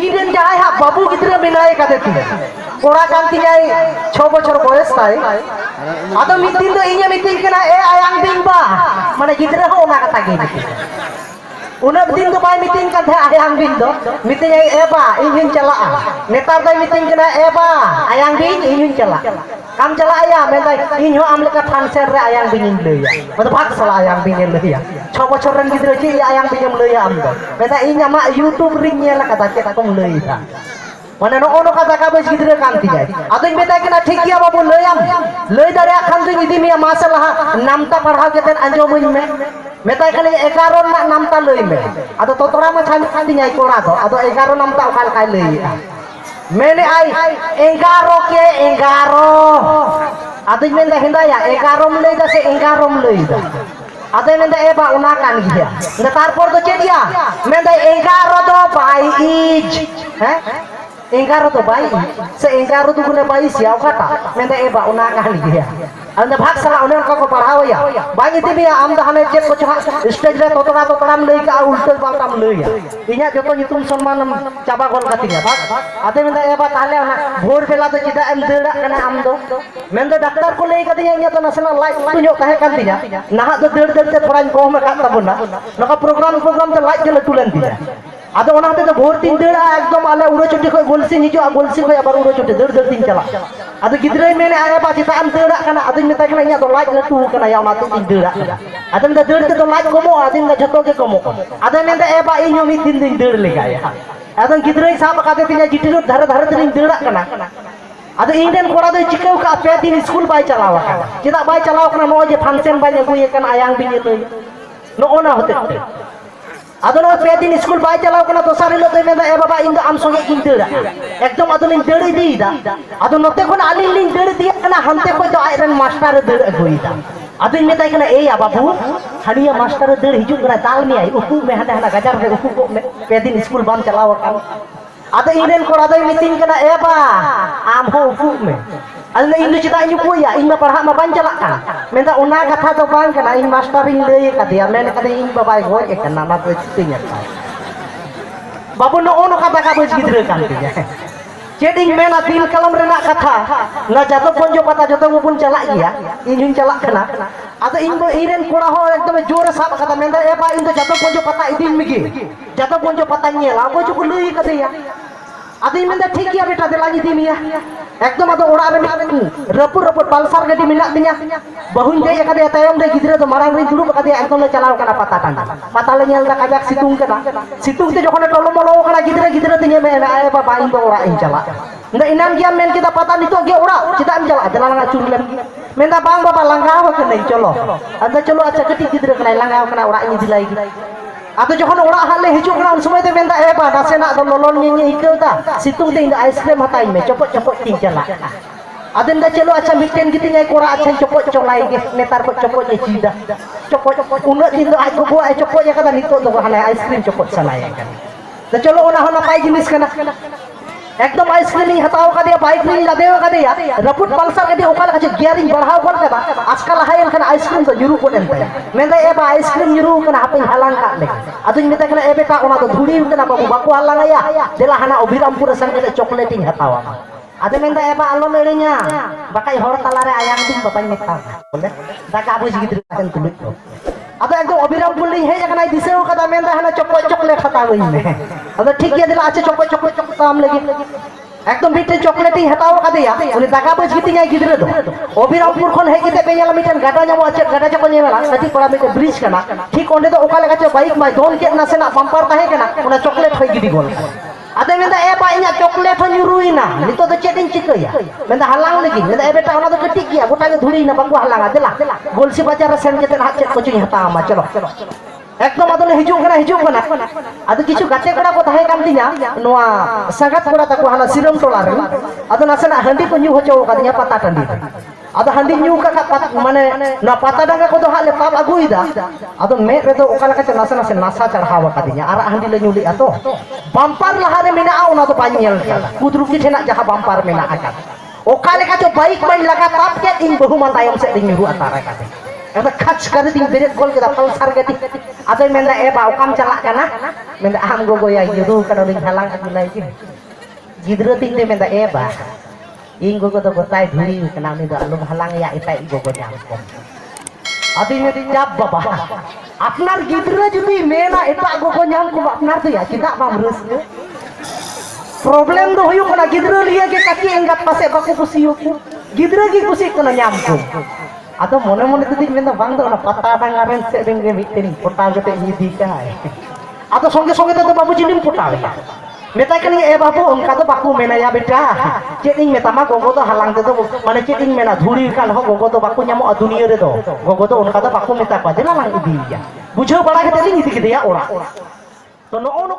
Eden যাই হা বাবু গিদ্রে মেনায় কাদে তু কোড়া কান্তি যাই 6 বছর বয়স তাই। আদো মিতিন দো ইঞে মিতিন কেনা, এ আয়াং দিন বা। মানে গিদ্রে হো ওনা কথা গে উনার দিন তো বাই মিতিন কা থে আয়াং দিন দো মিতিন যাই এ বা, ইঞ্জিন চালা। নেতার দাই মিতিন কেনা, এ বা আই আং দিন, ইঞ্জিন চালা। kam jalaya mentai inyo amleka panser re ayang bingin leya mata paksa sala ayang bingin leya coba coran gitu aja ya ayang bingin leya amdo mentai inya mak youtube ringnya lah kata kita kong leya মানে অন্য কথা কাগজ গিদরে কান্তি যায় আদিন বেতা কিনা ঠিকিয়া বাবু লয়াম লই দারে খান তুই ইদি মিয়া মাসে লাহা নামটা পড়াও কেতেন আঞ্জমুই মে মেতাই খালি এগারো নামটা লই মে আদো তোরা মা খান খান্তি যায় কোড়া তো আদো এগারো নামটা ওখান খাই লইয়া মেনে আই এগারো কে এগারো আদুই মেন্দা হিন্দায়া এগারো লই দা সে এগারো লই দা আদে মেন্দা এ বা ওনা কান গিয়া তারপর তো চেডিয়া মেন্দা এগারো দো বাই ইজ হ্যাঁ বাই সে এগারো দুগুণে বাইশ ya kata menda eba una kan dia anda bhag sala onen ko ko padhao ya bang iti biya am da hane jet ko chha stage re totara totaram lei ka ultal baltam lei ya inya joto nyutum সম্মান চাবা গল কাতিnya bhag ade menda eba tahle ona bhor bela to chida em deura kana am do menda daktar ko lei katinya inya to national light tunjuk tahe kan tinya nah do deur deur te thorañ ko me kat tabuna noka program program te light jele tulen tinya আদো ওনাতে তো ᱟᱫᱚ ᱚᱱᱟᱛᱮ ᱫᱚ ᱵᱷᱳᱨ ᱛᱤᱧ ᱫᱟᱹᱲᱟ ᱮᱠᱫᱚᱢ ᱟᱞᱮ ᱩᱲᱟᱹᱪᱩᱴᱤ ᱠᱷᱚᱱ ᱜᱳᱞᱥᱤᱧ ᱦᱤᱡᱩᱜᱼᱟ ᱜᱳᱞᱥᱤ ᱠᱷᱚᱱ ᱟᱵᱟᱨ ᱩᱲᱟᱹᱪᱩᱴᱤ ᱫᱟᱹᱲ ᱫᱟᱹᱲ ᱛᱤᱧ ᱪᱟᱞᱟᱜᱼᱟ ᱟᱫᱚ ᱜᱤᱫᱽᱨᱟᱹᱭ ᱢᱮᱱᱮ ᱟᱭ ᱵᱟ ᱪᱮᱫᱟᱜ ᱮᱢ ᱫᱟᱹᱲᱟᱜ ᱠᱟᱱᱟ ᱟᱫᱚᱧ ᱢᱮᱛᱟᱭ ᱠᱟᱱᱟ ᱤᱧᱟᱹᱜ ᱫᱚ ᱞᱟᱡ ᱞᱟᱹᱴᱩ ᱟᱠᱟᱱᱟ ᱭᱟ ᱚᱱᱟᱛᱮ ᱤᱧ ᱫᱟᱹᱲᱟᱜ ᱠᱟᱱᱟ ᱟᱫᱚ ᱢᱮᱱᱫᱟ ᱫᱟᱹᱲ ᱛᱮᱫᱚ ᱞᱟᱡ ᱠᱚᱢᱚᱜᱼᱟ ᱟᱫᱚᱧ ᱢᱮᱱᱫᱟ ᱡᱷᱚᱛᱚ ᱜᱮ ᱠᱚᱢᱚᱜᱼᱟ ᱟᱫᱚᱭ ᱢᱮᱱᱫᱟ ᱮ ᱵᱟ ᱤᱧ ᱦᱚᱸ ᱢᱤᱫ ᱫᱤᱱ ᱫᱚᱧ ᱫᱟᱹᱲ ᱞᱮᱜᱟᱭᱟ ᱟᱫᱚ ᱜᱤᱫᱽᱨᱟᱹᱭ ᱥᱟᱵ ᱠᱟᱛᱮ ᱛᱤᱧᱟ ᱡᱤᱴᱤᱨ ᱫᱷᱟᱨᱮ ᱫᱷᱟᱨᱮ ᱛᱮᱞᱤᱧ ᱫᱟᱹᱲᱟᱜ ᱠᱟᱱᱟ ᱟᱫᱚ ᱤᱧ ᱨᱮᱱ ᱠᱚᱲᱟ ᱫᱚᱭ ᱪᱤᱠᱟᱹᱣ ᱠᱟᱜᱼᱟ ᱯᱮ ᱫᱤᱱ ᱤᱥᱠᱩᱞ ᱵᱟᱭ ᱪᱟᱞᱟᱣ ᱟᱠᱟᱱᱟ ᱪᱮᱫᱟᱜ ᱵᱟᱭ ᱪᱟᱞᱟᱣ ᱟᱠᱟᱱᱟ ᱱᱚᱜᱼᱚᱭ ᱡᱮ ᱯᱷᱟᱱᱥᱮᱱ ᱵᱟᱹᱧ ᱟᱹᱜᱩᱭᱮ ᱠᱟᱱᱟ ᱟᱭᱟᱝ ᱵᱤᱧ ᱟᱹᱞᱟᱹᱭ ᱱᱚᱜᱼᱚ ᱱᱟ ᱦᱚᱛᱮᱡ ᱛᱮ ᱟᱫᱚ ᱯᱮᱫᱤᱱ ᱥᱠᱩᱞ ᱵᱟᱭ ᱪᱟᱞᱟᱣ ᱠᱟᱱᱟ ᱫᱚᱥᱟᱨ ᱦᱤᱞᱳᱜ ᱫᱚᱭ ᱢᱮᱱᱫᱟ ᱮ ᱵᱟᱵᱟ ᱤᱧ ᱫᱚ ᱟᱢ ᱥᱚᱸᱜᱮ ᱤᱧ ᱫᱟᱹᱲᱟ ᱮᱠᱫᱚᱢ ᱟᱫᱚᱞᱤᱧ ᱫᱟᱹᱲ ᱤᱫᱤᱭᱮᱫᱟ ᱟᱫᱚ ᱱᱚᱛᱮ ᱠᱷᱚᱱ ᱟᱹᱞᱤᱧ ᱞᱤᱧ ᱫᱟᱹᱲ ᱤᱫᱤᱭᱮᱫ ᱠᱟᱱᱟ ᱦᱟᱱᱛᱮ ᱠᱷᱚᱱ ᱫᱚ ᱟᱡᱨᱮᱱ ᱢᱟᱥᱴᱟᱨ ᱮ ᱫᱟᱹᱲ ᱟᱹᱜᱩᱭᱮᱫᱟ ᱟᱫᱚᱧ ᱢᱮᱛᱟᱭ ᱠᱟᱱᱟ ᱮᱭ ᱵᱟᱹᱵᱩ ᱦᱟᱹᱱᱤᱭᱟ ᱢᱟᱥᱴᱟᱨ ᱮ ᱫᱟᱹᱲ ᱦᱤᱡᱩᱜ ᱠᱟᱱᱟ ᱫᱟᱞ ᱢᱮᱭᱟᱭ ᱩᱠᱩᱜ ᱢᱮ ᱦᱟᱸᱰᱮ ᱦᱟᱸᱰᱮ ᱜᱟᱡᱟᱲ ᱨᱮ ᱩᱠᱩ ᱠᱚᱜ ᱢᱮ ᱯᱮᱫᱤᱱ ᱥᱠᱩᱞ ᱵᱟᱢ ᱪᱟᱞᱟᱣ ᱟᱠᱟᱱ ᱟᱫᱚ ᱤᱧᱨᱮᱱ ᱠᱚᱲᱟ ᱫᱚᱭ ᱢᱤᱛᱟᱹᱧ ᱠᱟᱱᱟ ᱮ ᱵᱟ ᱟᱢ ᱦᱚᱸ ᱩᱠᱩᱜ ᱢᱮ Allah ini cita ini kuya, ini parha ma pancala kan. Menta una kata to bang kana ini master ini dei kadia, men kada ini babai hoy ek kana ma to citinya. Babu no ono kata ka bus gidre kan tinya. Jadi mena bil kalam renak kata, na jato ponjo kata jato pun calak iya, injun calak kana. Atau inbo iren kura ho ekdom jor sab kata menta e pa indo jato ponjo kata idin migi. Jato ponjo kata nyela, ko cukup lui kadia. Atau ini menta thik ya beta delagi dimia. ᱴᱷᱤᱠ ᱜᱮᱭᱟ ᱵᱮᱴᱟ ᱫᱮᱞᱟᱧ ᱤᱫᱤ ᱢᱮᱭᱟ ᱮᱠᱫᱚᱢ ᱟᱫᱚ ᱚᱲᱟᱜ ᱨᱮ ᱢᱤᱫᱴᱟᱝ ᱨᱟᱹᱯᱩᱫ ᱨᱟᱹᱯᱩᱫ ᱯᱟᱞᱥᱟᱨ ᱜᱟᱹᱰᱤ ᱢᱮᱱᱟᱜ ᱛᱤᱧᱟ ᱵᱟᱹᱦᱩᱧ ᱫᱮᱡ ᱟᱠᱟᱫᱮᱭᱟ ᱛᱟᱭᱚᱢ ᱨᱮ ᱜᱤᱫᱽᱨᱟᱹ ᱫᱚ ᱢᱟᱲᱟᱝ ᱨᱮᱧ ᱫᱩᱲᱩᱵ ᱟᱠᱟᱫᱮᱭᱟ ᱮᱠᱫᱚᱢ ᱞᱮ ᱪᱟᱞᱟᱣ ᱠᱟᱱᱟ ᱯᱟᱛᱟ ᱴᱟᱺᱰᱤ ᱯᱟᱛᱟ ᱞᱮ ᱧᱮᱞ ᱮᱫᱟ ᱠᱟᱡᱟᱠ ᱥᱤᱛᱩᱝ ᱠᱟᱱᱟ ᱥᱤᱛᱩᱝ তে ᱡᱚᱠᱷᱚᱱᱮ ᱴᱚᱞᱚᱢᱚᱞᱚ ᱠᱟᱱᱟ ᱜᱤᱫᱽᱨᱟᱹ ᱜᱤᱫᱽᱨᱟᱹ ᱛᱤᱧ ᱢᱮᱱᱟ ᱮ ᱵᱟᱵᱟ ᱤᱧ ᱫᱚ ᱚᱲᱟᱜ ᱤᱧ ᱪᱟᱞᱟᱜ ᱢᱮᱱᱫᱟ ᱮᱱᱟᱱ ᱜᱮᱭᱟᱢ ᱢᱮᱱ ᱠᱮᱫᱟ ᱯᱟᱛᱟ ᱱᱤᱛᱚᱜ ᱜᱮ ᱚᱲᱟᱜ ᱪᱮᱫᱟᱜ ᱮᱢ ᱪᱟᱞᱟᱜᱼᱟ ᱫᱮᱞᱟ ᱞᱟᱝ ᱟᱹᱪᱩᱨ ᱞᱮᱱ ᱜᱮ ᱢᱮᱱᱫᱟ ᱵᱟᱝ ᱵᱟᱵᱟ ᱞᱟᱸᱜᱟᱣ ᱟᱠᱟᱱᱟᱹᱧ ᱪᱚᱞᱚ ᱟᱫᱚ ᱪᱚᱞᱚ ᱟᱪᱪᱷᱟ ᱠᱟᱹᱴᱤᱡ ᱜᱤᱫᱽᱨᱟᱹ ᱠᱟᱱᱟᱭ ᱞᱟᱸᱜᱟᱣ ᱠᱟᱱᱟ ᱚᱲᱟᱜ ᱤᱧ ᱤᱫᱤ ᱞᱟᱭ ᱜᱮ ᱟᱫᱚ ᱡᱚᱠᱷᱚᱱ ᱚᱲᱟᱜ ᱦᱟᱞᱮ ᱦᱤᱡᱩᱜ ᱠᱟᱱᱟ ᱩᱱ ᱥᱚᱢᱚᱭ ᱫᱚ ᱢᱮᱱᱫᱟ ᱮ ᱵᱟ ᱱᱟᱥᱮᱱᱟᱜ ᱫᱚ ᱞᱚᱞᱚᱱ ᱜᱤᱧ ᱟᱹᱭᱠᱟᱹᱣᱫᱟ ᱥᱤᱛᱩᱝ ᱛᱮ ᱤᱧ ᱫᱚ ᱟᱭᱤᱥᱠᱨᱤᱢ ᱦᱟᱛᱟᱣ ᱤᱧ ᱢᱮ ᱪᱚᱯᱚᱡ ᱪᱚᱯᱚᱡ ᱛᱤᱧ ᱪᱟᱞᱟᱜ ᱠᱟᱱᱟ ᱟᱫᱚ ᱢᱮᱱᱫᱟ ᱪᱮᱞᱚ ᱟᱪᱪᱷᱟ ᱢᱤᱫᱴᱮᱱ ᱜᱤᱛᱤᱧᱟᱭ ᱠᱚᱲᱟ ᱟᱪᱪᱷᱟ ᱪᱚᱯᱚᱡ ᱪᱚᱞᱟᱭ ᱜᱮ ᱱᱮᱛᱟᱨ ᱠᱚ ᱪᱚᱯᱚᱡ ᱮ ᱪᱤᱫᱟ ᱪᱚᱯᱚᱡ ᱩᱱᱟᱹᱜ ᱫᱤᱱ ᱫᱚ ᱟᱡ ᱜᱚᱜᱚᱣᱟᱜ ᱟᱡ ᱪᱚᱯᱚᱡ ᱟᱠᱟᱫᱟ ᱱᱤᱛᱚᱜ ᱫᱚ ᱦᱟᱱᱮ ᱟᱭᱤᱥᱠᱨᱤᱢ ᱪᱚᱯᱚᱡ ᱥᱟᱱᱟᱭᱮ ᱠᱟᱱᱟ ᱪᱚᱞᱚ ᱚᱱᱟ ᱦᱚᱸ ᱱᱟᱯᱟᱭ ᱡᱤᱱᱤᱥ ᱠᱟᱱᱟ একদম আইসক্রিম হাতাও কাদিয়া বাইক নিয়ে লাদেও কাদিয়া রাপুট পালসার কাদিয়া ওকাল কাছে গিয়ারিং বাড়াও কর কাদা আজকাল হাই এখানে আইসক্রিম তো জুরু কোন এনতে মেন্দা এবা আইসক্রিম জুরু কোন হাপে হালাং কাট লে আদুñ মেতা কেনা এবে কা ওনা তো ধুড়ি কেনা বাবু, বাকু হালাং আয়া। দেলা হানা অভিরামপুর সেন কাতে চকলেট ইং হাতাওয়া আদে মেন্দা এবা আলো লেড়েña বাকাই হড় তালারে আয়াং দিন বাবাই মেতা বলে দাকা বুঝ আদা একদম অবিরাম বললি, হে জায়গা দিছে ও কথা মেন রাখা চক্র চকলে খাতা হই না। আদা ঠিক গিয়া দিলা, আছে চক্র চক্র চক্র আম লাগি। একদম মিটে চকলেটই হেতাও কাদিয়া উনি টাকা পয়সা গিতি যাই গিদরে তো। অবিরামপুর খন হে গিতে বেয়ালা মিটান গাটা জামো আছে, গাটা চকল মেলা সাথে পড়া মিটে ব্রিজ কেনা। ঠিক ওনে তো ওকা লাগাছে বাইক মাই দোন কে নাসে না পাম্পার তাহে কেনা, ওনা চকলেট হই গিদি গোল। ada minta eh banyak coklat pun nyuruhin nah ini tuh cek dan cek ya minta halang lagi minta eh beta orang ketik ya gua tanya dulu ini bangku halang aja lah gol si baca resen kita nak cek kucing hatam চলো চলো একদম আদলে kena খানা হিজুম Ada kicu কিছু গাতে kau কো তাহে কামদিনা নোয়া sangat কড়া tak হানা সিরম টোলা রে আদ নাসনা হান্ডি pun নিউ হচো katanya patah টান্ডি ᱟᱫᱚ ᱦᱟᱺᱰᱤ ᱧᱩ ᱠᱟᱛᱮ ᱢᱟᱱᱮ ᱱᱚᱣᱟ ᱯᱟᱛᱟ ᱰᱟᱸᱜᱟ ᱠᱚᱫᱚ ᱦᱟᱸᱜ ᱞᱮ ᱯᱟᱯ ᱟᱹᱜᱩᱭᱮᱫᱟ ᱟᱫᱚ ᱢᱮᱫ ᱨᱮᱫᱚ ᱚᱠᱟ ᱞᱮᱠᱟ ᱪᱚ ᱱᱟᱥᱮ ᱱᱟᱥᱮ ᱱᱟᱥᱟ ᱪᱟᱲᱦᱟᱣ ᱟᱠᱟᱫᱤᱧᱟ ᱟᱨᱟᱜ ᱦᱟᱺᱰᱤ ᱞᱮ ᱧᱩ ᱞᱮᱜᱼᱟ ᱛᱚ ᱵᱟᱢᱯᱟᱨ ᱞᱟᱦᱟᱨᱮ ᱢᱮᱱᱟᱜᱼᱟ ᱚᱱᱟ ᱫᱚ ᱵᱟᱹᱧ ᱧᱮᱞ ᱠᱟᱫᱟ ᱠᱩᱫᱨᱩᱠᱤ ᱴᱷᱮᱱᱟᱜ ᱡᱟᱦᱟᱸ ᱵᱟᱢᱯᱟᱨ ᱢᱮᱱᱟᱜ ᱟᱠᱟᱫᱟ ᱚᱠᱟ ᱞᱮᱠᱟ ᱪᱚ ᱵᱟᱭᱤᱠ ᱵᱟᱹᱧ ᱞᱟᱜᱟ ᱛᱟᱯ ᱠᱮᱫ ᱤᱧ ᱵᱟᱹᱦᱩ ᱢᱟ ᱛᱟᱭᱚᱢ ᱥᱮᱫ ᱤᱧ ᱧᱩᱨᱩᱜᱼᱟ ᱛᱟᱨᱟ ᱠᱟᱛᱮ ᱟᱫᱚ ᱠᱷᱟᱪ ᱠᱟᱨᱮᱫᱤᱧ ᱵᱮᱨᱮᱫ ᱜᱚᱞ ᱠᱮᱫᱟ ᱯᱟᱞᱥᱟᱨ ᱜᱟᱹᱰᱤ ᱟᱫᱚᱭ ᱢᱮᱱᱫᱟ ᱮᱵᱟ ᱚᱠᱟᱢ ᱪᱟᱞᱟᱜ ᱠᱟᱱᱟ ᱢᱮᱱᱫᱟ ᱟᱢ ᱜᱚᱜᱚᱭᱟ ᱧᱩᱨᱩ ᱠᱟᱱᱟ ᱞᱤᱧ ᱦᱟᱞᱟᱝ ᱟᱹᱜᱩ ᱞᱟᱭ ᱜᱤᱫᱽᱨᱟᱹ ᱛᱤᱧ ᱫᱚᱭ ᱢᱮᱱᱫᱟ ᱮ ᱵᱟ Inggo ko to gotai duri kenang ni dak halang ya itai igo go nyangkom. Artinya tinjab bapa. Apnar gitu, gidra jadi mena itak go go nyangkom apnar tu ya kita pamrus. Problem do hoyong kena gitu, gidra lia ke kaki enggak pase baku kusiyuk. Gidra gitu, ge kusi kena nyangkom. Atau mone mone tu ting mena bang do na patah tangaren sedeng ge mitin potang kete hidika. Atau songe songe tu babu jinim potang. Ya. কানি এ বাবু অনকা তো Baku ᱪᱮᱫ বেটা ᱜᱚᱜᱚ মেতামা ᱦᱟᱞᱟᱝ তো হালাং তো মানে ইং মেনা ᱜᱚᱜᱚ ᱫᱚ ᱵᱟᱠᱚ ᱧᱟᱢᱚᱜᱼᱟ তো বাকু ᱜᱚᱜᱚ ᱫᱚ রে ᱫᱚ ᱵᱟᱠᱚ তো অনকা তো বাকু মেতা পা দিলা lang ইদিয়া বুঝাও বাড়া কেতে লিং ইদি কেতে ya ora তো নো নো